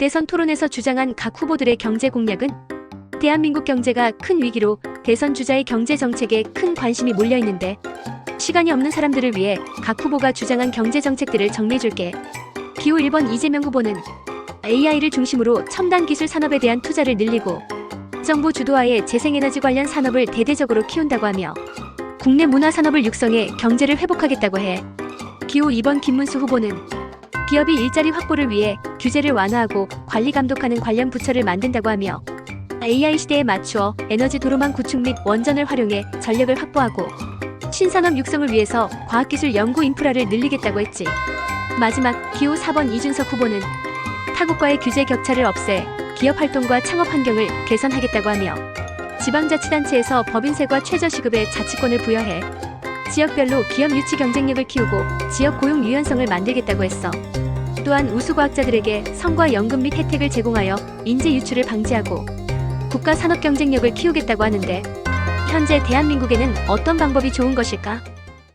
대선 토론에서 주장한 각 후보들의 경제 공약은 대한민국 경제가 큰 위기로 대선 주자의 경제 정책에 큰 관심이 몰려 있는데 시간이 없는 사람들을 위해 각 후보가 주장한 경제 정책들을 정리해줄게. 기호 1번 이재명 후보는 AI를 중심으로 첨단 기술 산업에 대한 투자를 늘리고 정부 주도하에 재생에너지 관련 산업을 대대적으로 키운다고 하며 국내 문화 산업을 육성해 경제를 회복하겠다고 해. 기호 2번 김문수 후보는 기업이 일자리 확보를 위해 규제를 완화하고 관리 감독하는 관련 부처를 만든다고 하며 AI 시대에 맞추어 에너지 도로망 구축 및 원전을 활용해 전력을 확보하고 신산업 육성을 위해서 과학기술 연구 인프라를 늘리겠다고 했지. 마지막 기호 4번 이준석 후보는 타국과의 규제 격차를 없애 기업 활동과 창업 환경을 개선하겠다고 하며 지방자치단체에서 법인세과 최저시급의 자치권을 부여해 지역별로 기업 유치 경쟁력을 키우고 지역 고용 유연성을 만들겠다고 했어. 또한 우수과학자들에게 성과 연금 및 혜택을 제공하여 인재 유출을 방지하고 국가 산업 경쟁력을 키우겠다고 하는데 현재 대한민국에는 어떤 방법이 좋은 것일까?